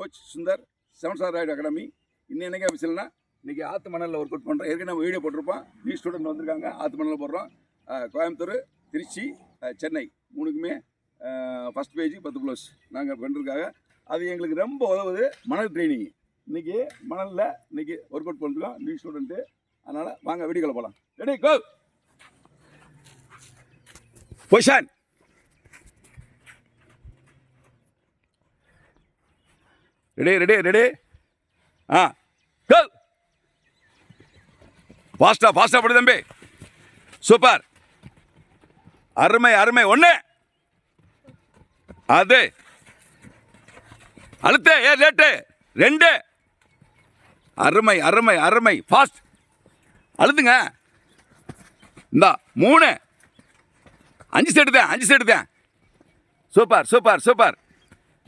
Coach Sundar seven star ராய்டு academy. இன்னும் என்னைக்கு ஆஃபீஸில்னா இன்றைக்கி ஆத்து மணலில் ஒர்க் அவுட் பண்ணுறோம் ஏற்கனவே நம்ம வீடியோ போட்டிருப்போம். நியூ ஸ்டூடெண்ட் வந்திருக்காங்க. ஆத்து மணலில் போடுறோம் கோயம்புத்தூர் திருச்சி சென்னை. மூணுக்குமே ஃபஸ்ட் பேஜ் பத்து ப்ளஸ் நாங்கள் பண்ணுறதுக்காக அது எங்களுக்கு ரொம்ப உதவுது. மணல் ட்ரைனிங் இன்றைக்கி மணலில் இன்றைக்கி ஒர்க் அவுட் பண்ணிருக்கோம். நியூ ஸ்டூடெண்ட்டு அதனால் வாங்க வீடியோவில் போகலாம் ready go position ready ready ready ஆ. கோ ஃபாஸ்ட்டாக ஃபாஸ்டா படு தம்பி. சூப்பர் அருமை அருமை. ஒன்று அது. அழுத்து. ஏ லேட்டு ரெண்டு. அருமை அருமை அருமை. ஃபாஸ்ட் அழுதுங்க இந்தா மூணு. அஞ்சு செட்டு தான் அஞ்சு செட்டு தான் சூப்பர் சூப்பர் சூப்பர்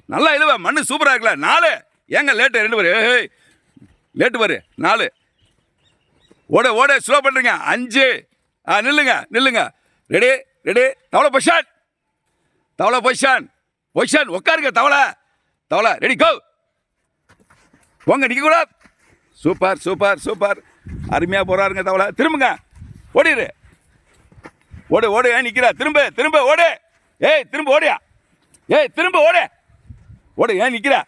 நல்லா இழுவ மண்ணு சூப்பராக இருக்குல்ல. நாலு. ஏங்க லேட்டு ரெண்டு பேர். ஏய் லேட்டு பாரு. நாலு. ஓட ஓட ஸ்லோ பண்ணுறீங்க அஞ்சு. ஆ நில்லுங்க நில்லுங்க. ரெடி ரெடி தவளை பொஷான் தவளை பொஷான் பொஷான் உட்காருங்க தவளை. தவளை ரெடி கோ போங்க நிற்க கூடாது. சூப்பர் சூப்பர் சூப்பர் அருமையாக போகிறாருங்க தவளை. திரும்புங்க. ஓடிடு. ஓடு ஓடு ஏன் நிற்கிறா திரும்ப திரும்ப ஓடு. ஏய் திரும்ப ஓடியா. ஏய் திரும்ப ஓடு. ஓட ஏன் நிற்கிறா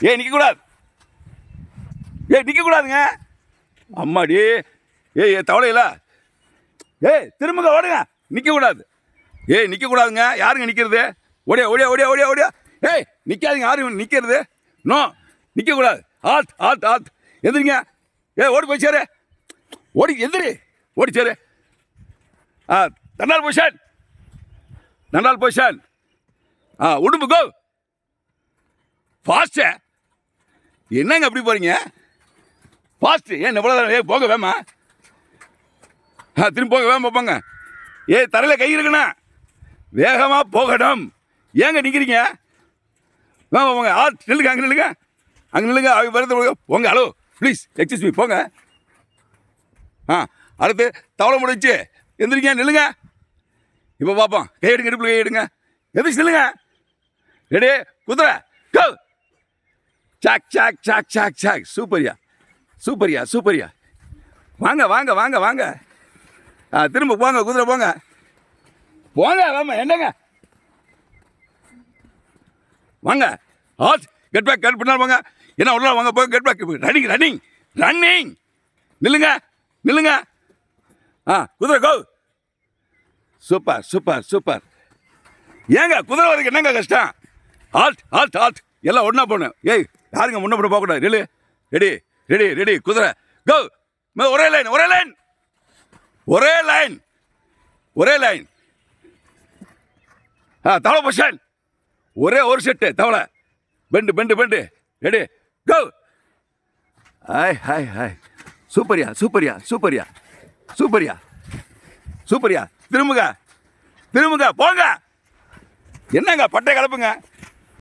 ஏன் நிற்கக்கூடாது ஏய் நிற்கக்கூடாதுங்க அம்மாடி. ஏய் ஏய் தவளையில. ஏய் திரும்புங்க ஓடுங்க. நிற்கக்கூடாது ஏய் நிற்கக்கூடாதுங்க யாருங்க நிற்கிறது ஓடியா ஓடியா ஓடியா ஓடியா ஓடியா ஏய் நிற்காதுங்க யாரும் நிற்கிறது நோ நிற்கக்கூடாது ஆத் ஆத் ஆத். எந்திரிங்க. ஏ ஓடி போய் சேரு. ஓடி எந்திரி. ஓடி சேரு. ஆ தண்டால் பொசிஷன் தண்டால் பொசிஷன் ஆ உடும்பு கோ. ஃபாஸ்ட்டு என்னங்க அப்படி போகிறீங்க ஃபாஸ்ட்டு ஏன் இவ்வளோ ஏ போக வேமா. ஆ திரும்பி போக வேமா போங்க. ஏ தரையில் கை இருக்குண்ணா. வேகமாக போகணும் ஏங்க நிற்கிறீங்க வேமா போங்க. ஆ நில்லுங்க அங்கே நில்லுங்க. அங்கே நில்லுங்க அவங்க வருது போங்க ஹலோ ப்ளீஸ் எக்ஸ்கியூஸ் மீ போங்க. ஆ அடுத்து தவளை முடிச்சு எந்திரிங்க நில்லுங்க. இப்போ பார்ப்போம் கை எடுங்க இடுப்பில் கை எடுங்க. எந்திரிச்சு நில்லுங்க. ரெடி குதிரை கோ சாக் சாக் சாக் சாக் சாக் சூப்பர்யா சூப்பர்யா சூப்பர்யா வாங்க வாங்க வாங்க வாங்க. ஆ திரும்ப போங்க குதிரை போங்க. போங்க வாமா என்னங்க? வாங்க. ஆட் கெட் பேக் கட் பண்ணால் வாங்க என்ன உள்ள வாங்க போங்க get back running running running நில்லுங்க நில்லுங்க. ஆ குதிரை கோ சூப்பர் சூப்பர் சூப்பர் ஏங்க குதிரை வரதுக்கு என்னங்க கஷ்டம்? ஆல்ட் ஆல்ட் ஆல்ட் எல்லாம் ஒன்றா போகணும் ஏய் யாருங்க முன்ன போட போகக்கூடாது? Ready ready ready ready. குதிரை. கோ ஒரே லைன் ஒரே லைன் ஒரே லைன் ஒரே லைன் ஆ தவளை பொஷன் ஒரே ஒரு செட்டு தவளை. Bend bend bend ready go hi hi hi சூப்பர்யா சூப்பர்யா சூப்பர்யா சூப்பர்யா சூப்பர்யா திரும்புங்க. திரும்புங்க போங்க. என்னங்க பட்டை கலப்புங்க?